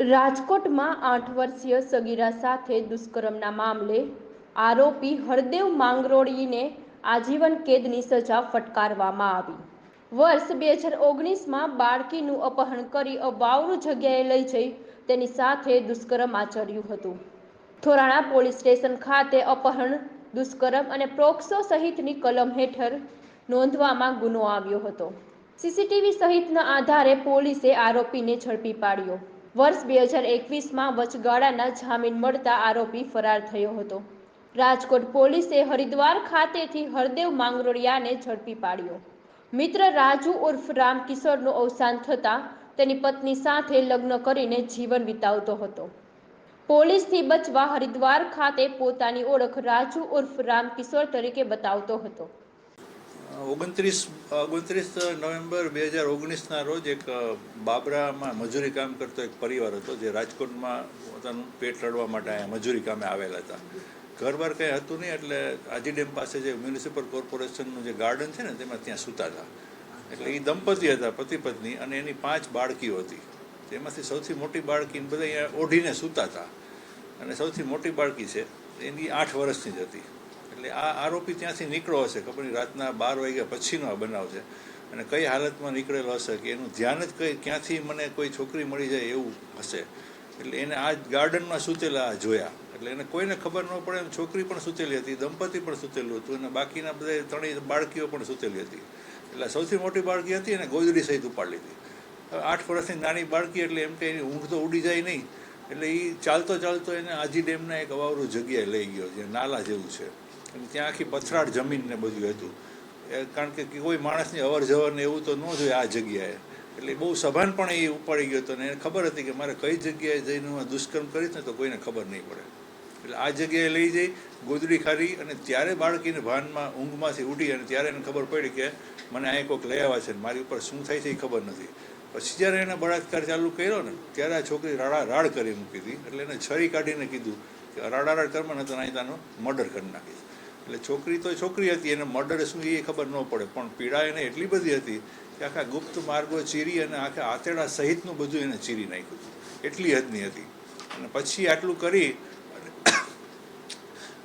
રાજકોટમાં આઠ વર્ષીય સગીરા સાથે દુષ્કર્મના મામલે આરોપી હરદેવ માંગરોળીને આજીવન કેદની સજા ફટકારવામાં આવી. વર્ષ બે હજાર ઓગણીસમાં બાળકીનું અપહરણ કરી અવાવરૂ જગ્યાએ લઈ જઈ તેની સાથે દુષ્કર્મ આચર્યું હતું. થોરાણા પોલીસ સ્ટેશન ખાતે અપહરણ, દુષ્કર્મ અને પ્રોક્સો સહિતની કલમ હેઠળ નોંધવામાં ગુનો આવ્યો હતો. સીસીટીવી સહિતના આધારે પોલીસે આરોપીને ઝડપી પાડ્યો. વર્ષ બે હજાર એકવીસમાં વચગાળાના જામીન મળતા આરોપી ફરાર થયો હતો. રાજકોટ પોલીસે હરિદ્વાર ખાતેથી હરદેવ માંગરોળિયાને ઝડપી પાડ્યો. મિત્ર રાજુ ઉર્ફ રામ કિશોરનું અવસાન થતાં તેની પત્ની સાથે લગ્ન કરીને જીવન વિતાવતો હતો. પોલીસથી બચવા હરિદ્વાર ખાતે પોતાની ઓળખ રાજુ ઉર્ફ રામ કિશોર તરીકે બતાવતો હતો. ઓગણત્રીસ ઓગણત્રીસ નવેમ્બર બે હજાર ઓગણીસના રોજ એક બાબરામાં મજૂરી કામ કરતો એક પરિવાર હતો જે રાજકોટમાં પોતાનું પેટ રડવા માટે અહીંયા મજૂરી કામે આવેલા હતા. ઘરબાર કંઈ હતું નહીં એટલે આજી ડેમ પાસે જે મ્યુનિસિપલ કોર્પોરેશનનું જે ગાર્ડન છે ને તેમાં ત્યાં સૂતા હતા. એટલે એ દંપતી હતા, પતિ પત્ની અને એની પાંચ બાળકીઓ હતી. તેમાંથી સૌથી મોટી બાળકી બધા અહીંયા ઓઢીને સૂતા હતા. અને સૌથી મોટી બાળકી છે, એની આઠ વર્ષની જ હતી. એટલે આ આરોપી ત્યાંથી નીકળ્યો હશે, ખબર નહીં, રાતના બાર વાગ્યા પછીનો આ બનાવ છે. અને કઈ હાલતમાં નીકળેલો હશે કે એનું ધ્યાન જ કઈ ક્યાંથી મને કોઈ છોકરી મળી જાય એવું હશે. એટલે એને આ ગાર્ડનમાં સૂતેલા જોયા. એટલે એને કોઈને ખબર ન પડે, એમ છોકરી પણ સૂતેલી હતી, દંપતી પણ સૂતેલું હતું અને બાકીના બધા ત્રણેય બાળકીઓ પણ સૂતેલી હતી. એટલે સૌથી મોટી બાળકી હતી અને ગોદડી સહિત ઉપાડી લીધી. હવે આઠ વર્ષની નાની બાળકી એટલે એમ કે એની ઊંઘ તો ઉડી જાય નહીં. એટલે એ ચાલતો ચાલતો એને આજી ડેમના એક અવાવરું જગ્યાએ લઈ ગયો જે નાલા જેવું છે. ત્યાં આખી પથરાળ જમીન ને બધું હતું. કારણ કે કોઈ માણસની અવર જવર ને એવું તો ન જોઈએ આ જગ્યાએ. એટલે બહુ સભાન પણ એ ઉપાડી ગયો હતો ને એને ખબર હતી કે મારે કઈ જગ્યાએ જઈને હું દુષ્કર્મ કરીશ ને તો કોઈને ખબર નહીં પડે. એટલે આ જગ્યાએ લઈ જઈ, ગોદડી ખારી અને ત્યારે બાળકીને ભાનમાં ઊંઘમાંથી ઉઠી અને ત્યારે એને ખબર પડી કે મને અહીં કોઈક લઈ આવ્યા છે ને મારી ઉપર શું થાય છે એ ખબર નથી. પછી જ્યારે એને બળાત્કાર ચાલુ કર્યો ને, ત્યારે આ છોકરી રાડા રાડ કરી મૂકી હતી. એટલે એને છરી કાઢીને કીધું કે રાડા રાડ કરવા તો અહીં તાનું મર્ડર કરી નાખીશ. એટલે છોકરી તો છોકરી હતી, એને મર્ડર શું એ ખબર ન પડે. પણ પીડા એને એટલી બધી હતી કે આખા ગુપ્ત માર્ગો ચીરી અને આખા આતેડા સહિતનું બધું એને ચીરી નાખ્યું એટલી હદની હતી. અને પછી આટલું કરી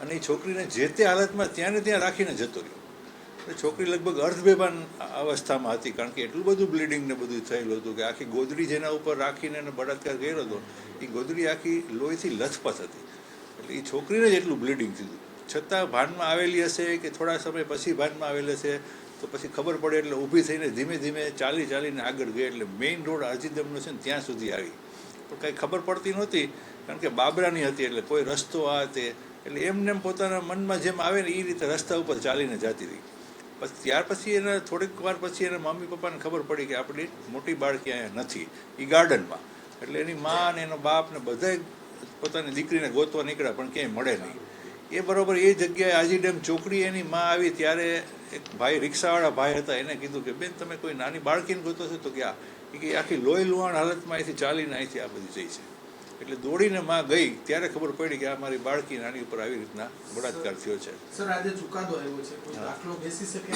અને એ છોકરીને જે તે હાલતમાં ત્યાં ને ત્યાં રાખીને જતો રહ્યો. એટલે છોકરી લગભગ અર્ધબેભાન અવસ્થામાં હતી, કારણ કે એટલું બધું બ્લીડિંગ ને બધું થયેલું હતું કે આખી ગોદડી જેના ઉપર રાખીને એને બળાત્કાર કર્યો હતો, એ ગોદડી આખી લોહીથી લથપથ હતી. એટલે એ છોકરીને જ એટલું બ્લીડિંગ થયું છતાં ભાનમાં આવેલી હશે કે થોડા સમય પછી ભાનમાં આવેલી હશે, તો પછી ખબર પડે એટલે ઊભી થઈને ધીમે ધીમે ચાલી ચાલીને આગળ ગઈ એટલે મેઇન રોડ અજીદમનો છે ને ત્યાં સુધી આવી. પણ કંઈ ખબર પડતી નહોતી, કારણ કે બાબરાની હતી એટલે કોઈ રસ્તો આ તે, એટલે એમને પોતાના મનમાં જેમ આવે ને એ રીતે રસ્તા ઉપર ચાલીને જતી હતી પછી ત્યાર પછી એને થોડીક વાર પછી એના મમ્મી પપ્પાને ખબર પડી કે આપણી મોટી બાળકી અહીંયા નથી એ ગાર્ડનમાં. એટલે એની મા અને એનો બાપ ને બધાય પોતાની દીકરીને ગોતવા નીકળ્યા, પણ ક્યાંય મળે નહીં. એ બરાબર એ જગ્યાએ આજી ડેમ ચોકડી એની માં આવી ત્યારે એક ભાઈ રિક્ષાવાળા ભાઈ હતા એને કીધું કે બેન તમે કોઈ નાની બાળકીને ગોતો છો? તો કે આ કે આખી લોહી લુહાણ હાલતમાં અહીંથી ચાલીને અહીંથી આ બધી જઈ છે. એટલે દોડીને માં ગઈ ત્યારે ખબર પડી કે આ મારી બાળકી નાની ઉપર આવી રીતના બળાત્કાર થયો છે. સર આજે ચુકાદો આવ્યો છે. દાખલો બેસી શકે?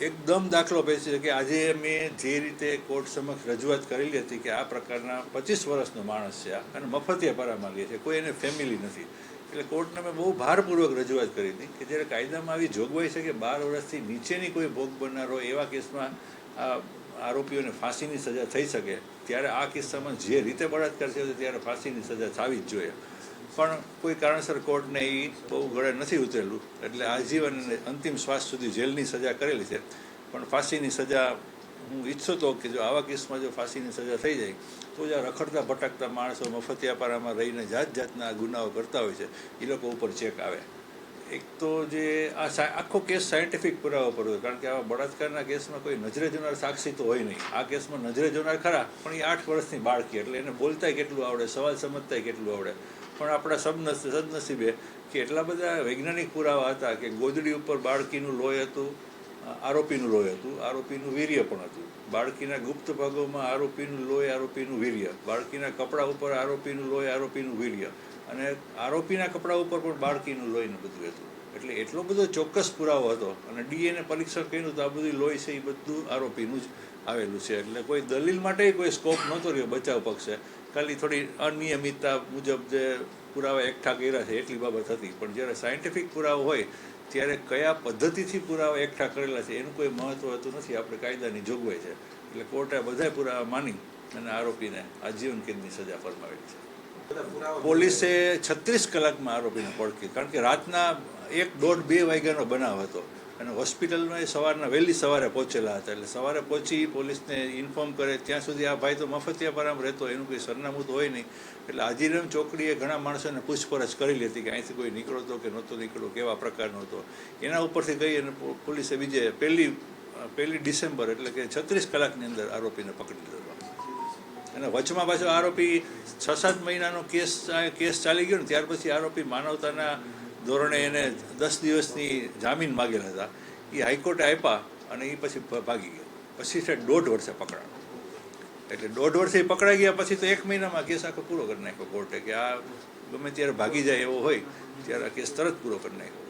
એકદમ દાખલો બેસી છે કે આજે મેં જે રીતે કોર્ટ સમક્ષ રજૂઆત કરેલી હતી કે આ પ્રકારના પચીસ વર્ષનો માણસ છે અને મફતિયા પરા માંગે છે કોઈ એને ફેમિલી નથી. એટલે કોર્ટને મેં બહુ ભારપૂર્વક રજૂઆત કરી હતી કે જ્યારે કાયદામાં આવી જોગવાઈ છે કે બાર વર્ષથી નીચેની કોઈ ભોગ બનનાર એવા કેસમાં આ આરોપીઓને ફાંસીની સજા થઈ શકે, ત્યારે આ કિસ્સામાં જે રીતે બળાત્કાર થયો ત્યારે ફાંસીની સજા થવી જ જોઈએ. પણ કોઈ કારણસર કોર્ટને એ બહુ ગળે નથી ઉતરેલું. એટલે આજીવન અને અંતિમ શ્વાસ સુધી જેલની સજા કરેલી છે. પણ ફાંસીની સજા હું ઈચ્છતો કે જો આવા કેસમાં જો ફાંસીની સજા થઈ જાય, તો જે રખડતા ભટકતા માણસો મફતિયાપારામાં રહીને જાત જાતના ગુનાઓ કરતા હોય છે. એ લોકો ઉપર ચેક આવે. એક તો જે આ આખો કેસ સાયન્ટિફિક પુરાવા પર હોય, કારણ કે આવા બળાત્કારના કેસમાં કોઈ નજરે જોનાર સાક્ષી તો હોય નહીં. આ કેસમાં નજરે જોનાર ખરા, પણ એ આઠ વર્ષની બાળકી, એટલે એને બોલતાય કેટલું આવડે, સવાલ સમજતાય કેટલું આવડે. પણ આપણા સબનસ, સદનસીબે કે એટલા બધા વૈજ્ઞાનિક પુરાવા હતા કે ગોદડી ઉપર બાળકીનું લોહી હતું આરોપીનું લોહી હતું, આરોપીનું વીર્ય પણ હતું. બાળકીના ગુપ્ત ભાગોમાં આરોપીનું લોહી, આરોપીનું વીર્ય. બાળકીના કપડા ઉપર આરોપીનું લોહી, આરોપીનું વીર્ય. અને આરોપીના કપડાં ઉપર પણ બાળકીનું લોહીને બધું હતું. એટલે એટલો બધો ચોક્કસ પુરાવો હતો અને ડીએનએ પરીક્ષણ કર્યું તો આ બધું લોહી છે એ બધું આરોપીનું જ આવેલું છે. એટલે કોઈ દલીલ માટે કોઈ સ્કોપ નહોતો રહ્યો બચાવ પક્ષે. ખાલી થોડી અનિયમિતતા મુજબ જે પુરાવા એકઠા કર્યા છે એટલી બાબત હતી. પણ જ્યારે સાયન્ટિફિક પુરાવો હોય ત્યારે કયા પદ્ધતિથી પુરાવા એકઠા કરેલા છે એનું કોઈ મહત્વ હોતું નથી આપણે કાયદાની જોગવાઈ છે. એટલે કોર્ટે બધા પુરાવા માની અને આરોપીને આજીવન કેદની સજા ફરમાવી છે. પોલીસે છત્રીસ કલાકમાં આરોપીને પડકી કારણ કે રાતના એક દોઢ બે વાગ્યાનો બનાવ હતો. અને હોસ્પિટલમાં એ સવારના વહેલી સવારે પહોંચેલા હતા. એટલે સવારે પહોંચી પોલીસને ઇન્ફોર્મ કરે, ત્યાં સુધી આ ભાઈ તો મફતિયાપરામાં રહેતો, એનું કોઈ સરનામું તો હોય નહીં. એટલે આજીરામ ચોકડીએ ઘણા માણસોને પૂછપરછ કરી લીધી કે અહીંથી કોઈ નીકળો હતો કે નહોતો નીકળ્યો, કેવા પ્રકારનો હતો. એના ઉપરથી ગઈ અને પોલીસે બીજે પહેલી પહેલી ડિસેમ્બર એટલે કે છત્રીસ કલાકની અંદર આરોપીને પકડી લીધો. અને વચમાં પાછો આરોપી છ સાત મહિનાનો કેસ કેસ ચાલી ગયો ને ત્યાર પછી આરોપી માનવતાના ધોરણે એને દસ દિવસની જામીન માગેલા હતા. એ હાઈકોર્ટે આપ્યા અને એ પછી ભાગી ગયો. પછી છે દોઢ વર્ષે પકડાણો એટલે દોઢ વર્ષે પકડાઈ ગયા પછી તો એક મહિનામાં કેસ આખો પૂરો કરી નાખ્યો કોર્ટે કે આ ગમે ત્યારે ભાગી જાય એવો હોય, ત્યારે આ કેસ તરત પૂરો કરી નાખ્યો.